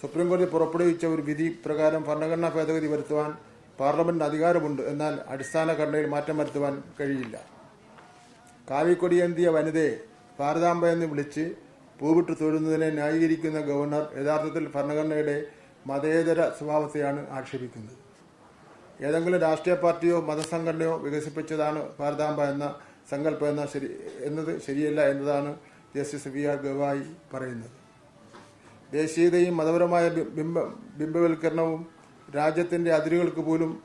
സുപ്രീംകോടതി പുറപ്പെടുവിച്ച ഒരു വിധി പ്രകാരം ഭരണഘടനാ ഭേദഗതി വരുത്തുവാൻ പാർലമെന്റിന് അധികാരമുണ്ട് എന്നാൽ അടിസ്ഥാന ഘടനയിൽ മാറ്റം വരുത്തുവാൻ കഴിയില്ല. കാവിക്കൊടിയേന്തിയ വനിതയെ ഭാരതാംബ എന്ന് വിളിച്ച് പൂവിട്ട് തൊഴുന്നതിനെ ന്യായീകരിക്കുന്ന ഗവർണർ യഥാർത്ഥത്തിൽ ഭരണഘടനയുടെ മതേതര സ്വഭാവത്തെയാണ് ആക്ഷേപിക്കുന്നത്. ഏതെങ്കിലും രാഷ്ട്രീയ പാർട്ടിയോ മതസംഘടനയോ വികസിപ്പിച്ചതാണ് ഭാരതാംബ എന്ന സങ്കല്പം എന്ന ശരി എന്നത് ശരിയല്ല എന്നതാണ് ജസ്റ്റിസ് വി ആർ ഗവായി പറയുന്നത്. ദേശീയതയും മതപരമായ ബിംബ ബിംബവൽക്കരണവും രാജ്യത്തിന്റെ അതിരുകൾക്ക് പോലും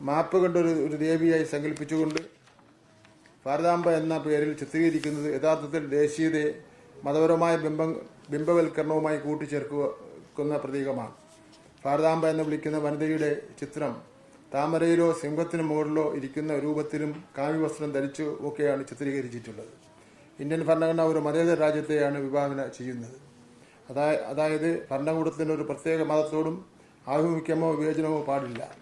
മാപ്പ് കണ്ട ഒരു ദേവിയായി സങ്കല്പിച്ചുകൊണ്ട് ഭാരതാംബ എന്ന പേരിൽ ചിത്രീകരിക്കുന്നത് യഥാർത്ഥത്തിൽ ദേശീയതയെ മതപരമായ ബിംബം ബിംബവൽക്കരണവുമായി കൂട്ടിച്ചേർക്കുന്ന പ്രതീകമാണ്. ഭാരതാംബ എന്ന് വിളിക്കുന്ന വനിതയുടെ ചിത്രം താമരയിലോ സിംഹത്തിന് മുകളിലോ ഇരിക്കുന്ന രൂപത്തിലും കാവ്യവസ്ത്രം ധരിച്ചു ഒക്കെയാണ് ചിത്രീകരിച്ചിട്ടുള്ളത്. ഇന്ത്യൻ ഭരണഘടന ഒരു മതേതര രാജ്യത്തെയാണ് വിഭാവന ചെയ്യുന്നത്. അതായ അതായത് ഭരണകൂടത്തിന് ഒരു പ്രത്യേക മതത്തോടും ആഭിമുഖ്യമോ വിവേചനമോ പാടില്ല.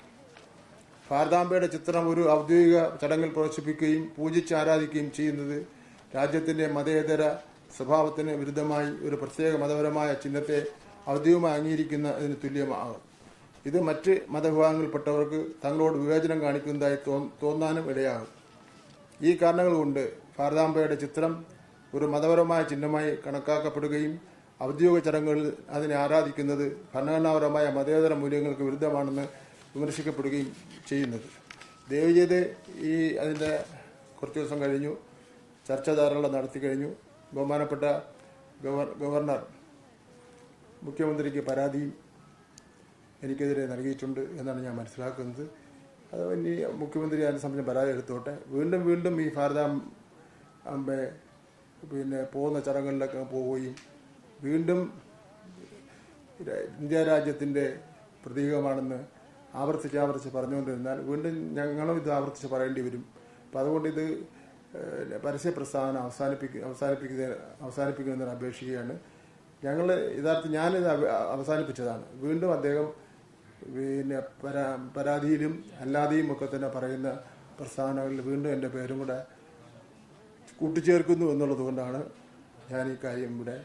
ഭാരതാംബയുടെ ചിത്രം ഒരു ഔദ്യോഗിക ചടങ്ങിൽ പ്രദർശിപ്പിക്കുകയും പൂജിച്ച് ആരാധിക്കുകയും ചെയ്യുന്നത് രാജ്യത്തിന്റെ മതേതര സ്വഭാവത്തിന് വിരുദ്ധമായി ഒരു പ്രത്യേക മതപരമായ ചിഹ്നത്തെ ഔദ്യോഗികമായി അംഗീകരിക്കുന്നതിന് തുല്യമാകും. ഇത് മറ്റ് മതവിഭാഗങ്ങളിൽപ്പെട്ടവർക്ക് തങ്ങളോട് വിവേചനം കാണിക്കുന്നതായി തോന്നാനും ഇടയാകും. ഈ കാരണങ്ങൾ കൊണ്ട് ഭാരതാംബയുടെ ചിത്രം ഒരു മതപരമായ ചിഹ്നമായി കണക്കാക്കപ്പെടുകയും ഔദ്യോഗിക ചടങ്ങുകളിൽ അതിനെ ആരാധിക്കുന്നത് ഭരണഘടനാപരമായ മതേതര മൂല്യങ്ങൾക്ക് വിരുദ്ധമാണെന്ന് വിമർശിക്കപ്പെടുകയും ചെയ്യുന്നത്. ദയവ് ഈ അതിന്റെ കുറച്ച് ദിവസം കഴിഞ്ഞു ചർച്ച ധാരാളം നടത്തി കഴിഞ്ഞു. ബഹുമാനപ്പെട്ട ഗവർ- ഗവർണർ മുഖ്യമന്ത്രിക്ക് പരാതിയും എനിക്കെതിരെ നൽകിയിട്ടുണ്ട് എന്നാണ് ഞാൻ മനസ്സിലാക്കുന്നത്. അത് ഇനി മുഖ്യമന്ത്രി അതിനെ സംബന്ധിച്ച് പരാതി എടുത്തോട്ടെ. വീണ്ടും വീണ്ടും ഈ ഭാരതാം അമ്പെ പിന്നെ പോകുന്ന ചടങ്ങുകളിലൊക്കെ പോവുകയും വീണ്ടും ഇന്ത്യ രാജ്യത്തിന്റെ പ്രതീകമാണെന്ന് ആവർത്തിച്ച് ആവർത്തിച്ച് പറഞ്ഞുകൊണ്ടിരുന്നാൽ വീണ്ടും ഞങ്ങളും ഇത് ആവർത്തിച്ച് പറയേണ്ടി വരും. അപ്പം അതുകൊണ്ട് ഇത് പരസ്യ പ്രസ്താവന അവസാനിപ്പിക്കുക അവസാനിപ്പിക്കുന്ന അവസാനിപ്പിക്കുമെന്ന് അപേക്ഷിക്കുകയാണ്. ഞങ്ങൾ യഥാർത്ഥം ഞാനിത് അവ- അവസാനിപ്പിച്ചതാണ്. വീണ്ടും അദ്ദേഹം പിന്നെ പരാ പരാതിയിലും അല്ലാതെയും ഒക്കെ തന്നെ പറയുന്ന പ്രസ്താവനകളിൽ വീണ്ടും എന്റെ പേരും കൂടെ കൂട്ടിച്ചേർക്കുന്നു എന്നുള്ളത് കൊണ്ടാണ് ഞാൻ ഈ കാര്യം ഇവിടെ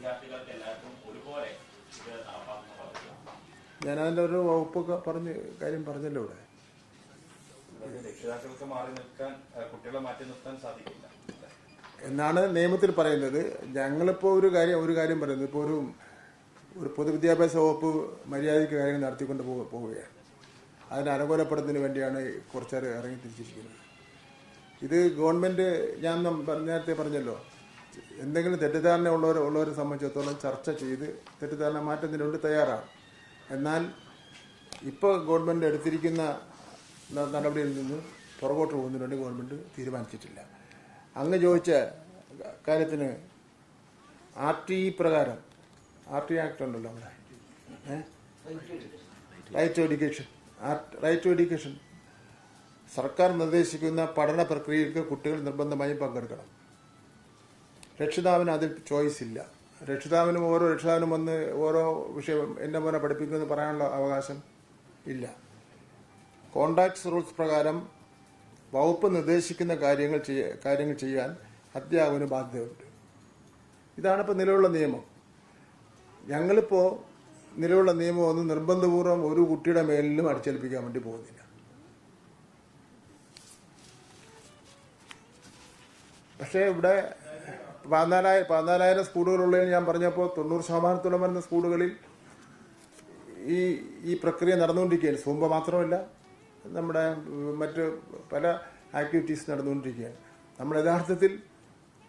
വിദ്യാർത്ഥികൾക്ക് എല്ലാവർക്കും ഒരുപോലെ ഇത് നടപ്പാക്കുന്ന പദ്ധതിയാണോ ഞാൻ അതിന്റെ ഒരു വകുപ്പൊക്കെ പറഞ്ഞ് കാര്യം പറഞ്ഞല്ലോ ഇവിടെ. രക്ഷിതാക്കൾക്ക് മാറി നിൽക്കാൻ കുട്ടികളെ മാറ്റി നിർത്താൻ സാധിക്കില്ല. എന്നാണ് നിയമത്തിൽ പറയുന്നത്. ഞങ്ങളിപ്പോൾ ഒരു കാര്യം ഒരു കാര്യം പറയുന്നത്. ഇപ്പോൾ ഒരു ഒരു പൊതുവിദ്യാഭ്യാസ വകുപ്പ് മര്യാദയ്ക്ക് കാര്യങ്ങൾ നടത്തിക്കൊണ്ട് പോവുകയാണ്. അതിനെ അനുകൂലപ്പെടുന്നതിന് വേണ്ടിയാണ് കുറച്ചേറെ ഇറങ്ങി തിരിച്ചിരിക്കുന്നത്. ഇത് ഗവൺമെന്റ് ഞാൻ നേരത്തെ പറഞ്ഞല്ലോ. എന്തെങ്കിലും തെറ്റിദ്ധാരണ ഉള്ളവർ ഉള്ളവരെ സംബന്ധിച്ചിടത്തോളം ചർച്ച ചെയ്ത് തെറ്റിദ്ധാരണ മാറ്റത്തിന് വേണ്ടി തയ്യാറാണ്. എന്നാൽ ഇപ്പോൾ ഗവൺമെന്റ് എടുത്തിരിക്കുന്ന നടപടിയിൽ നിന്ന് പുറകോട്ട് പോകുന്നതിനുവേണ്ടി ഗവൺമെന്റ് തീരുമാനിച്ചിട്ടില്ല. അങ്ങ് ചോദിച്ച കാര്യത്തിന് ആർ ടി ഇ പ്രകാരം ആർ ടി ആക്ട് ഉണ്ടല്ലോ നമ്മുടെ right to education right to education സർക്കാർ നിർദ്ദേശിക്കുന്ന പഠന പ്രക്രിയയ്ക്ക് കുട്ടികൾ നിർബന്ധമായും പങ്കെടുക്കണം. രക്ഷിതാവിന് അതിൽ ചോയ്സ് ഇല്ല. രക്ഷിതാവിനും ഓരോ രക്ഷിതാവിനും വന്ന് ഓരോ വിഷയം എന്നെ പോലെ പഠിപ്പിക്കുമെന്ന് പറയാനുള്ള അവകാശം ഇല്ല. കോണ്ടാക്ട്സ് റൂൾസ് പ്രകാരം വകുപ്പ് നിർദ്ദേശിക്കുന്ന കാര്യങ്ങൾ ചെയ്യ- കാര്യങ്ങൾ ചെയ്യാൻ അധ്യാപകന് ബാധ്യതയുണ്ട്. ഇതാണ് ഇപ്പോൾ നിലവിലുള്ള നിയമം. ഞങ്ങളിപ്പോൾ നിലവിലുള്ള നിയമം ഒന്നും നിർബന്ധപൂർവം ഒരു കുട്ടിയുടെ മേലിലും അടിച്ചേൽപ്പിക്കാൻ വേണ്ടി പോകുന്നില്ല. പക്ഷേ ഇവിടെ പതിനാലായിരം പതിനാലായിരം സ്കൂളുകളുള്ളതിന് ഞാൻ പറഞ്ഞപ്പോൾ തൊണ്ണൂറ് ശതമാനത്തോളം വരുന്ന സ്കൂളുകളിൽ ഈ ഈ പ്രക്രിയ നടന്നുകൊണ്ടിരിക്കുകയാണ്. സൂമ്പ മാത്രമല്ല നമ്മുടെ മറ്റ് പല ആക്ടിവിറ്റീസ് നടന്നുകൊണ്ടിരിക്കുകയാണ്. നമ്മൾ യഥാർത്ഥത്തിൽ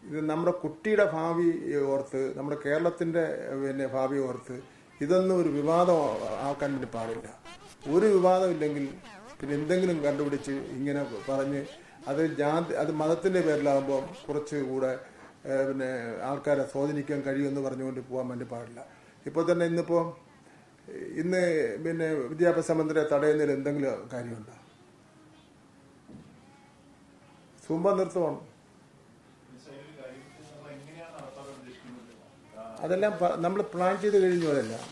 ഇത് നമ്മുടെ കുട്ടിയുടെ ഭാവി ഓർത്ത് നമ്മുടെ കേരളത്തിന്റെ പിന്നെ ഭാവി ഓർത്ത് ഇതൊന്നും ഒരു വിവാദം ആക്കാൻ വേണ്ടി പാടില്ല. ഒരു വിവാദമില്ലെങ്കിൽ പിന്നെ എന്തെങ്കിലും കണ്ടുപിടിച്ച് ഇങ്ങനെ പറഞ്ഞ് അത് ജാതി അത് മതത്തിന്റെ പേരിലാകുമ്പോൾ കുറച്ച് കൂടെ ഏഹ്, പിന്നെ ആൾക്കാരെ സ്വാധീനിക്കാൻ കഴിയുമെന്ന് പറഞ്ഞുകൊണ്ട് പോകാൻ വേണ്ടി പാടില്ല. ഇപ്പോൾ തന്നെ ഇന്നിപ്പോൾ ഇന്ന് പിന്നെ വിദ്യാഭ്യാസ മന്ത്രിയെ തടയുന്നതിൽ എന്തെങ്കിലും കാര്യമുണ്ടോ? സൂമ്പ നിർത്തുവാണ്. അതെല്ലാം നമ്മൾ പ്ലാൻ ചെയ്ത് കഴിഞ്ഞു അതെല്ലാം.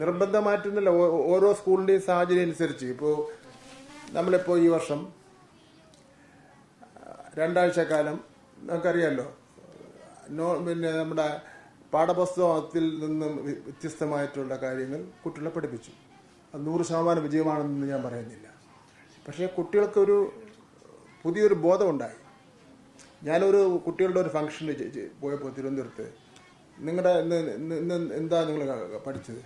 നിർബന്ധമായിട്ടൊന്നുമില്ല ഓരോ സ്കൂളിന്റെയും സാഹചര്യം അനുസരിച്ച്. ഇപ്പോൾ നമ്മളിപ്പോൾ ഈ വർഷം രണ്ടാഴ്ച കാലം നമുക്കറിയാമല്ലോ നോ പിന്നെ നമ്മുടെ പാഠപുസ്തകത്തിൽ നിന്നും വ്യ- വ്യത്യസ്തമായിട്ടുള്ള കാര്യങ്ങൾ കുട്ടികളെ പഠിപ്പിച്ചു. അത് നൂറ് ശതമാനം വിജയമാണെന്ന് ഞാൻ പറയുന്നില്ല. പക്ഷേ കുട്ടികൾക്കൊരു പുതിയൊരു ബോധമുണ്ടായി. ഞാനൊരു കുട്ടികളുടെ ഒരു ഫംഗ്ഷന് പോയപ്പോൾ തിരുവനന്തപുരത്ത്. നിങ്ങളുടെ ഇന്ന് ഇന്ന് എന്താ നിങ്ങൾ പഠിച്ചത്?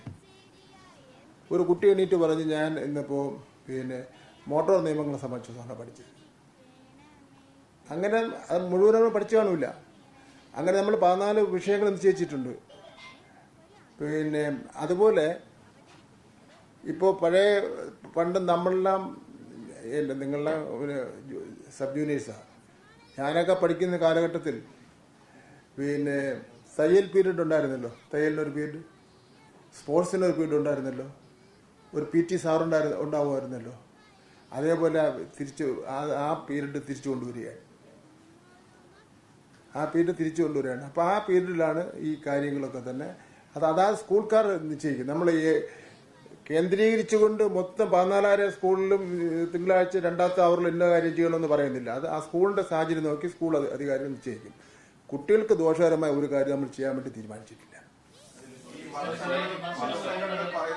ഒരു കുട്ടി എണീറ്റ് പറഞ്ഞ് ഞാൻ ഇന്നിപ്പോൾ പിന്നെ മോട്ടോർ നിയമങ്ങളെ സംബന്ധിച്ചതാണ് പഠിച്ചത്. അങ്ങനെ അത് മുഴുവൻ നമ്മൾ പഠിച്ചു കാണില്ല അങ്ങനെ നമ്മൾ പതിനാല് വിഷയങ്ങൾ നിശ്ചയിച്ചിട്ടുണ്ട്. പിന്നെ അതുപോലെ ഇപ്പോൾ പഴയ പണ്ട് നമ്മളെല്ലാം ഇല്ല, നിങ്ങളുടെ ഒരു സബ് ജൂനിയേഴ്സാണ് ഞാനൊക്കെ പഠിക്കുന്ന കാലഘട്ടത്തിൽ പിന്നെ തയ്യൽ പീരീഡ് ഉണ്ടായിരുന്നല്ലോ. തയ്യലിനൊരു പീരീഡ് സ്പോർട്സിനൊരു പീരീഡ് ഉണ്ടായിരുന്നല്ലോ. ഒരു പി ടി സാർ ഉണ്ടായിരുന്നു ഉണ്ടാവുമായിരുന്നല്ലോ. അതേപോലെ തിരിച്ച് ആ- ആ പീരീഡ് തിരിച്ചു കൊണ്ടുവരികയാണ്. ആ പീരീഡ് തിരിച്ചു കൊണ്ടുവരികയാണ്. അപ്പോൾ ആ പീരീഡിലാണ് ഈ കാര്യങ്ങളൊക്കെ തന്നെ. അത് അതാ സ്കൂൾക്കാർ നിശ്ചയിക്കും നമ്മൾ ഈ കേന്ദ്രീകരിച്ചുകൊണ്ട് മൊത്തം പതിനാലായിരം സ്കൂളിലും തിങ്കളാഴ്ച രണ്ടാമത്തെ അവറിൽ ഇന്ന കാര്യം ചെയ്യണമെന്ന് പറയുന്നില്ല. അത് ആ സ്കൂളിന്റെ സാഹചര്യം നോക്കി സ്കൂൾ അധി- അധികാരികൾ നിശ്ചയിക്കും. കുട്ടികൾക്ക് ദോഷകരമായ ഒരു കാര്യം നമ്മൾ ചെയ്യാൻ വേണ്ടി തീരുമാനിച്ചിട്ടില്ല.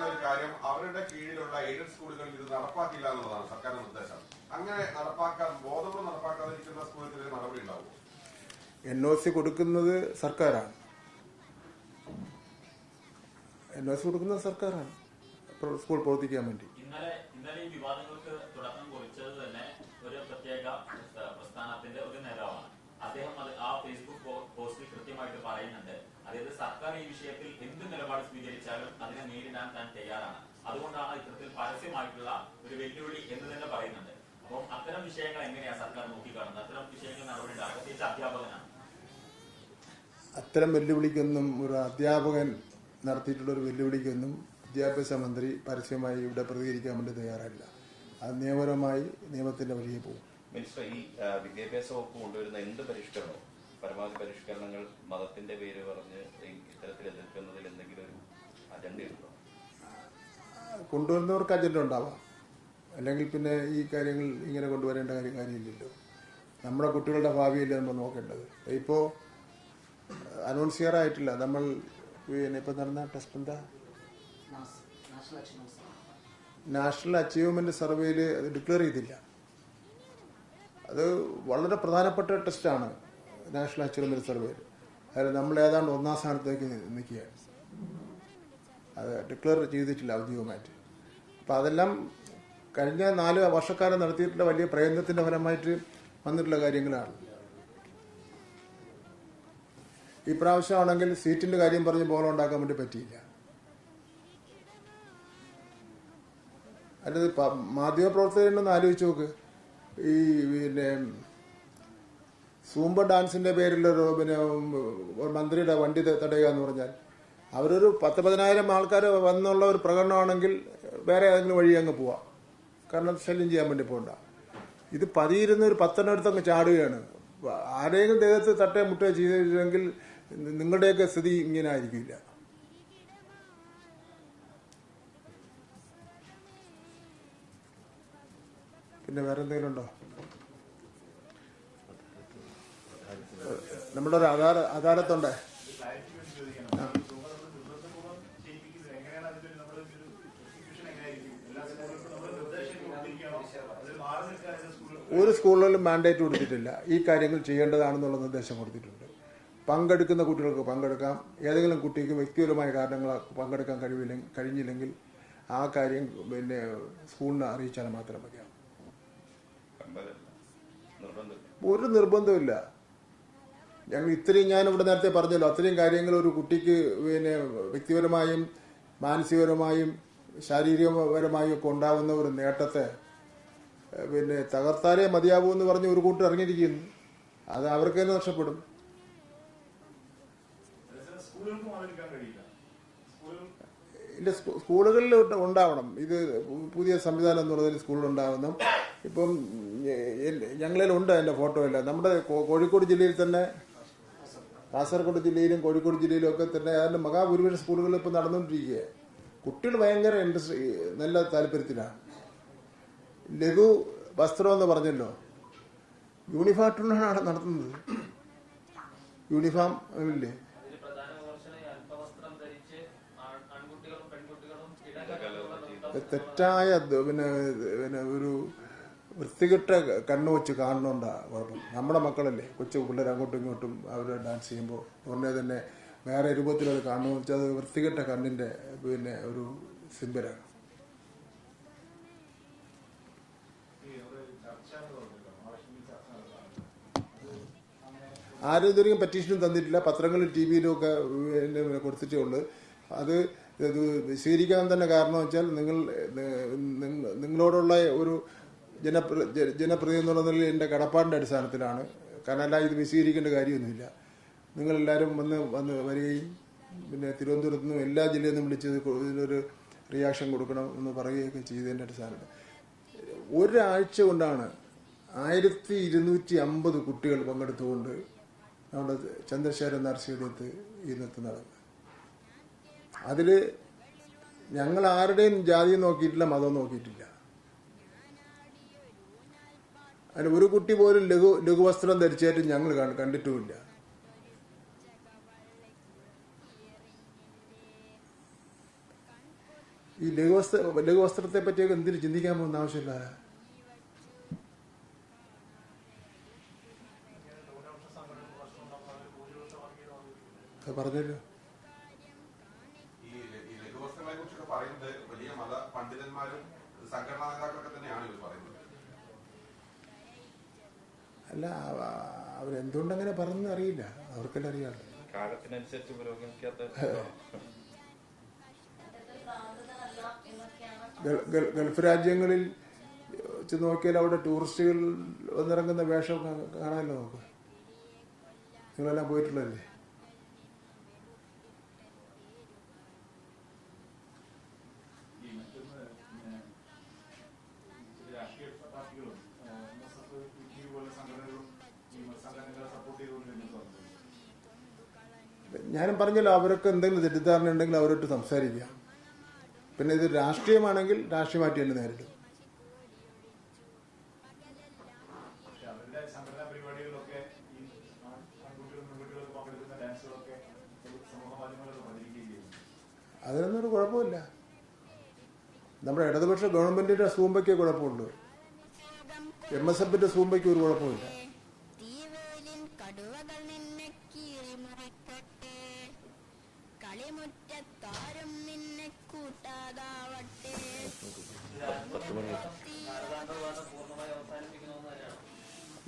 ഒരു കാര്യം അവരുടെ കീഴിലുള്ള സ്കൂളുകളിൽ ഇത് നടപ്പാക്കില്ല എന്നുള്ളതാണ് സർക്കാരിന്റെ നിർദ്ദേശം അങ്ങനെ നടപ്പാക്കാൻ ബോധപൂർവം നടപ്പാക്കാതിരിക്കുന്ന സ്കൂളുകളിൽ നടപടി ഉണ്ടാവും. എൻ ഒ സി കൊടുക്കുന്നത് സർക്കാരാണ്. എൻ ഒ സി കൊടുക്കുന്നത് സർക്കാരാണ്. സ്കൂൾ പ്രവർത്തിക്കാൻ വേണ്ടി. ഇന്നലെ ഇന്നലെ ഈ വിവാദങ്ങൾക്ക് തുടക്കം തന്നെ ഒരു പ്രത്യേക പ്രസ്ഥാനത്തിന്റെ ഒരു അദ്ദേഹം ആ കൃത്യമായിട്ട് പറയുന്നുണ്ട്. അതായത് സർക്കാർ ഈ വിഷയത്തിൽ എന്ത് സ്വീകരിച്ചാലും അതിനെ അതുകൊണ്ടാണ് ഇത്തരത്തിൽ പരസ്യമായിട്ടുള്ള ഒരു വെല്ലുവിളി എന്ന് തന്നെ പറയുന്നുണ്ട്. അപ്പം അത്തരം വിഷയങ്ങൾ എങ്ങനെയാണ് സർക്കാർ നോക്കിക്കാണുന്നത്? അത്തരം വിഷയങ്ങൾ നടപടി പ്രത്യേകിച്ച് അധ്യാപകനാണ്. അത്തരം വെല്ലുവിളിക്കൊന്നും ഒരു അധ്യാപകൻ നടത്തിയിട്ടുള്ള ഒരു വെല്ലുവിളിക്കൊന്നും വിദ്യാഭ്യാസ മന്ത്രി പരസ്യമായി ഇവിടെ പ്രതികരിക്കാൻ വേണ്ടി തയ്യാറല്ല അത് നിയമപരമായി നിയമത്തിന്റെ വഴിയെ പോകും. മിനിസ്റ്റർ ഈ വിദ്യാഭ്യാസ വകുപ്പ് കൊണ്ടുവരുന്ന എന്ത് പരിഷ്കരണവും പരമാവധി പരിഷ്കരണങ്ങൾ മതത്തിന്റെ പേര് പറഞ്ഞ് ഇത്തരത്തിൽ എതിർക്കുന്നതിൽ എന്തെങ്കിലും ഒരു അജണ്ടയുണ്ടോ കൊണ്ടുവരുന്നവർക്ക് അജണ്ട ഉണ്ടാവാം. അല്ലെങ്കിൽ പിന്നെ ഈ കാര്യങ്ങൾ ഇങ്ങനെ കൊണ്ടുവരേണ്ട കാര്യം കാര്യമില്ലല്ലോ. നമ്മുടെ കുട്ടികളുടെ ഭാവിയല്ലേ നമ്മൾ നോക്കേണ്ടത്. ഇപ്പോൾ അനൗൺസ് നമ്മൾ ഇപ്പം നടന്ന ടെസ്റ്റ് എന്താ? നാഷണൽ അച്ചീവ്മെന്റ് സർവേയിൽ അത് ഡിക്ലെയർ ചെയ്തില്ല. അത് വളരെ പ്രധാനപ്പെട്ട ടെസ്റ്റാണ് നാഷണൽ അച്ചീവ്മെന്റ് സർവേയിൽ അതായത് നമ്മൾ ഏതാണ്ട് ഒന്നാം സ്ഥാനത്തേക്ക് നിൽക്കുകയാണ്. അത് ഡിക്ലെയർ ചെയ്തിട്ടില്ല ഔദ്യോഗികമായിട്ട്. അപ്പം അതെല്ലാം കഴിഞ്ഞ നാല് വർഷക്കാലം നടത്തിയിട്ടുള്ള വലിയ പ്രയത്നത്തിന്റെ ഫലമായിട്ട് വന്നിട്ടുള്ള കാര്യങ്ങളാണ്. ഈ പ്രാവശ്യമാണെങ്കിൽ സീറ്റിന്റെ കാര്യം പറഞ്ഞ് ബോളം ഉണ്ടാക്കാൻ വേണ്ടി പറ്റിയില്ല. അല്ലത് മാധ്യമപ്രവർത്തകരൊന്ന് ആലോചിച്ച് നോക്ക്. ഈ പിന്നെ സൂമ്പ ഡാൻസിന്റെ പേരിൽ പിന്നെ മന്ത്രിയുടെ വണ്ടി തടയുക എന്ന് പറഞ്ഞാൽ അവരൊരു പത്ത് പതിനായിരം ആൾക്കാർ വന്നുള്ള ഒരു പ്രകടനമാണെങ്കിൽ വേറെ ഏതെങ്കിലും വഴി അങ്ങ് പോവാം. കാരണം ശല്യം ചെയ്യാൻ വേണ്ടി പോകണ്ട ഇത് പതിയിരുന്ന ഒരു പത്തെണ്ണം എടുത്തങ്ങ് ചാടുകയാണ്. ആരെങ്കിലും ദേഹത്ത് തട്ടേ മുട്ടേ ചെയ്തില്ലെങ്കിൽ നിങ്ങളുടെയൊക്കെ സ്ഥിതി ഇങ്ങനെ ആയിരിക്കില്ല. പിന്നെ വേറെ എന്തെങ്കിലും ഉണ്ടോ നമ്മുടെ ഒരു അദാല അദാലത്തുണ്ട് ഒരു സ്കൂളിലും മാൻഡേറ്റ് കൊടുത്തിട്ടില്ല. ഈ കാര്യങ്ങൾ ചെയ്യേണ്ടതാണെന്നുള്ള നിർദ്ദേശം കൊടുത്തിട്ടുണ്ട്. പങ്കെടുക്കുന്ന കുട്ടികൾക്ക് പങ്കെടുക്കാം. ഏതെങ്കിലും കുട്ടിക്ക് വ്യക്തിപരമായ കാരണങ്ങൾ പങ്കെടുക്കാൻ കഴിവില്ലെങ്കിൽ കഴിഞ്ഞില്ലെങ്കിൽ ആ കാര്യം പിന്നെ സ്കൂളിനെ അറിയിച്ചാൽ മാത്രം മതിയാവും. ഒരു നിർബന്ധമില്ല ഞങ്ങൾ ഇത്രയും ഞാൻ ഇവിടെ നേരത്തെ പറഞ്ഞല്ലോ അത്രയും കാര്യങ്ങൾ ഒരു കുട്ടിക്ക് പിന്നെ വ്യക്തിപരമായും മാനസികപരമായും ശാരീരികപരമായും ഒക്കെ ഉണ്ടാകുന്ന ഒരു നേട്ടത്തെ പിന്നെ തകർത്താലേ മതിയാവൂ എന്ന് പറഞ്ഞ് ഒരു കൂട്ടർ ഇറങ്ങിയിരിക്കുന്നു. അത് അവർക്ക് തന്നെ നഷ്ടപ്പെടും. സ്കൂളുകൾക്ക് സ്കൂ- സ്കൂളുകളിൽ ഉണ്ടാവണം. ഇത് പുതിയ സംവിധാനം എന്നുള്ളതിൽ ഉണ്ടാവണം. ഇപ്പം ഞങ്ങളിലുണ്ട് എന്റെ ഫോട്ടോ എല്ലാം. നമ്മുടെ കോഴിക്കോട് ജില്ലയിൽ തന്നെ കാസർഗോഡ് ജില്ലയിലും കോഴിക്കോട് ജില്ലയിലും ഒക്കെ തന്നെ അതിന്റെ മഹാഭൂരിപക്ഷ സ്കൂളുകളിൽ ഇപ്പം നടന്നുകൊണ്ടിരിക്കുക കുട്ടികൾ ഭയങ്കര ഇൻട്രസ്റ്റ് നല്ല താല്പര്യത്തിലാണ്. ലഘു വസ്ത്രം എന്ന് പറഞ്ഞല്ലോ. യൂണിഫോം ടൂർണമെന്റാണ് നടത്തുന്നത്. യൂണിഫോം ഇല്ലേ? തെറ്റായ പിന്നെ പിന്നെ ഒരു വൃത്തികെട്ട കണ്ണു വെച്ച് കാണണോണ്ടാണ് കുഴപ്പം. നമ്മുടെ മക്കളല്ലേ കൊച്ചു പിള്ളേർ അങ്ങോട്ടും ഇങ്ങോട്ടും അവർ ഡാൻസ് ചെയ്യുമ്പോൾ ഉടനെ തന്നെ വേറെ രൂപത്തിലത് കാണുന്നു വെച്ചാൽ അത് വൃത്തികെട്ട കണ്ണിന്റെ പിന്നെ ഒരു സിമ്പലാണ് ആരും ഇതുവരെയും പറ്റീഷനും തന്നിട്ടില്ല. പത്രങ്ങളിൽ ടി വിയിലും ഒക്കെ കൊടുത്തിട്ടേ ഉള്ളൂ. അത് സ്വീകരിക്കാൻ തന്നെ കാരണം വെച്ചാൽ നിങ്ങൾ നിങ്ങളോടുള്ള ഒരു ജനപ്ര ജനപ്രതിനിധി എന്നുള്ള നിലയിൽ എന്റെ കടപ്പാടിന്റെ അടിസ്ഥാനത്തിലാണ്. കാരണം അല്ല ഇത് വിശീകരിക്കേണ്ട കാര്യമൊന്നുമില്ല. നിങ്ങളെല്ലാവരും വന്ന് വന്ന് വരികയും പിന്നെ തിരുവനന്തപുരത്ത് നിന്നും എല്ലാ ജില്ലയിൽ നിന്നും വിളിച്ചത് ഇതിനൊരു റിയാക്ഷൻ കൊടുക്കണം എന്ന് പറയുകയൊക്കെ ചെയ്തതിന്റെ അടിസ്ഥാനത്തിൽ ഒരാഴ്ച കൊണ്ടാണ് ആയിരത്തി ഇരുന്നൂറ്റി അമ്പത് കുട്ടികൾ പങ്കെടുത്തുകൊണ്ട് നമ്മുടെ ചന്ദ്രശേഖരൻ നർസിയുടെ സ്റ്റേഡിയത്ത് ഈ നൃത്തം നടന്നത്. അതിൽ ഞങ്ങൾ ആരുടെയും ജാതി നോക്കിയിട്ടില്ല മതം നോക്കിയിട്ടില്ല. അതിന് ഒരു കുട്ടി പോലും ലഘു ലഘുവസ്ത്രം ധരിച്ചായിട്ട് ഞങ്ങൾ കണ്ട്- കണ്ടിട്ടുമില്ല. ഈ ലഘുവസ്ത്ര ലഘുവസ്ത്രത്തെ പറ്റിയൊക്കെ എന്തിനു ചിന്തിക്കാൻ പോകുന്ന ആവശ്യമില്ല? പറഞ്ഞല്ലോ സംഘടനാ നേതാക്കളൊക്കെ തന്നെയാണ് ഇവർ പറയുന്നത്. അല്ല അവ- അവരെന്തുകൊണ്ടങ്ങനെ പറഞ്ഞെന്ന് അറിയില്ല. അവർക്കെല്ലാം അറിയാമല്ലോ കാലത്തിനനുസരിച്ച് പുരോഗമിക്കാത്ത ഗൾ- ഗൾ- ഗൾഫ് രാജ്യങ്ങളിൽ വെച്ച് നോക്കിയാൽ അവിടെ ടൂറിസ്റ്റുകൾ വന്നിറങ്ങുന്ന വേഷം കാണാമല്ലോ നമുക്ക്. നിങ്ങളെല്ലാം പോയിട്ടുള്ളതല്ലേ ഈ മറ്റൊന്ന് പിന്നെ ചില രാഷ്ട്രീയ പാർട്ടികളും M S F P T പോലുള്ള സംഘടനകളും ഈ സംഘടനകളെ സപ്പോർട്ട് ചെയ്തുകൊണ്ട് രംഗത്ത് വന്നത് ഞാനും പറഞ്ഞല്ലോ അവരൊക്കെ എന്തെങ്കിലും തെറ്റിദ്ധാരണ ഉണ്ടെങ്കിൽ അവരോട്ട് സംസാരിക്കുക. പിന്നെ ഇത് രാഷ്ട്രീയമാണെങ്കിൽ രാഷ്ട്രീയമായിട്ട് തന്നെ നേരിടും. അതിനൊന്നും ഒരു കുഴപ്പമില്ല. നമ്മുടെ ഇടതുപക്ഷ ഗവൺമെന്റിന്റെ സൂമ്പയ്ക്കേ കുഴപ്പമുള്ളൂ എം എസ് എഫിന്റെ സൂമ്പയ്ക്ക് ഒരു കുഴപ്പമില്ല.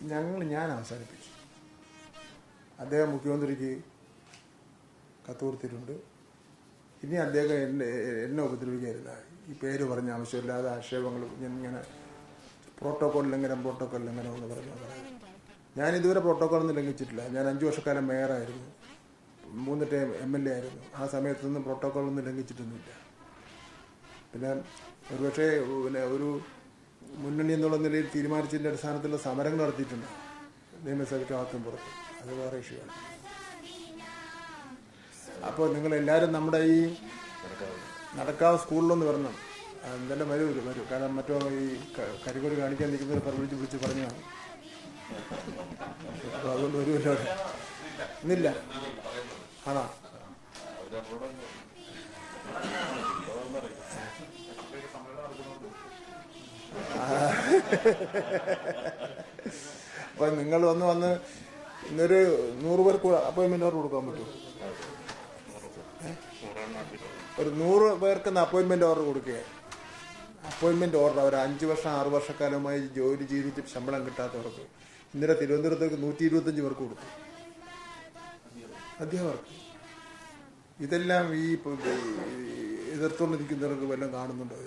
ഞങ്ങൾ ഞാൻ അവസാനിപ്പിച്ചു. അദ്ദേഹം മുഖ്യമന്ത്രിക്ക് കത്ത് കൊടുത്തിട്ടുണ്ട്. ഇനി അദ്ദേഹം എന്നെ എന്നെ ഉപദ്രവിക്കരുത്. ഈ പേര് പറഞ്ഞ ആവശ്യമില്ലാതെ ആക്ഷേപങ്ങൾ ഇങ്ങനെ പ്രോട്ടോകോൾ ലംഘനം പ്രോട്ടോകോൾ ലംഘനം എന്ന് പറഞ്ഞു പറയാം. ഞാൻ ഇതുവരെ പ്രോട്ടോക്കോളൊന്നും ലംഘിച്ചിട്ടില്ല. ഞാൻ അഞ്ചു വർഷക്കാലം മേയറായിരുന്നു മൂന്ന് ടൈം എം എൽ എ ആയിരുന്നു. ആ സമയത്തൊന്നും പ്രോട്ടോക്കോളൊന്നും ലംഘിച്ചിട്ടൊന്നുമില്ല. പിന്നെ ഒരുപക്ഷെ പിന്നെ ഒരു മുന്നണി എന്നുള്ള നിലയിൽ തീരുമാനിച്ചതിന്റെ അടിസ്ഥാനത്തിലുള്ള സമരങ്ങൾ നടത്തിയിട്ടുണ്ട്. നിയമസഭയ്ക്ക് ആത്തും പുറത്ത്. അത് വേറെ ആണ്. അപ്പോൾ നിങ്ങളെല്ലാവരും നമ്മുടെ ഈ നടക്കാവ് സ്കൂളിലൊന്ന് വരണം. എന്തായാലും വരൂ വരൂ. കാരണം മറ്റോ ഈ കരികോടി കാണിക്കാൻ നിൽക്കുന്നവർ പറ- വിളിച്ച് വിളിച്ച് പറഞ്ഞതാണ്. അതുകൊണ്ട് വരുമല്ലോ ഇന്നില്ല. ആണോ? അപ്പൊ നിങ്ങൾ വന്ന് വന്ന് ഇന്നൊരു നൂറ് പേർക്ക് അപ്പോയിന്റ്മെന്റ് ഓർഡർ കൊടുക്കാൻ പറ്റും ഒരു നൂറ് പേർക്ക് അപ്പോയിന്റ്മെന്റ് ഓർഡർ കൊടുക്കുക. അപ്പോയിന്റ്മെന്റ് ഓർഡർ അവർ അഞ്ച് വർഷം ആറ് വർഷക്കാലമായി ജോലി ചെയ്തിട്ട് ശമ്പളം കിട്ടാത്തവർക്ക് ഇന്നലെ തിരുവനന്തപുരത്തേക്ക് നൂറ്റി ഇരുപത്തഞ്ച് പേർക്ക് കൊടുത്തു. അധ്യാപകർക്ക്. ഇതെല്ലാം ഈ എതിർത്തുകൊണ്ടിരിക്കുന്നവർക്ക് വല്ലതും കാണുന്നുണ്ടോ?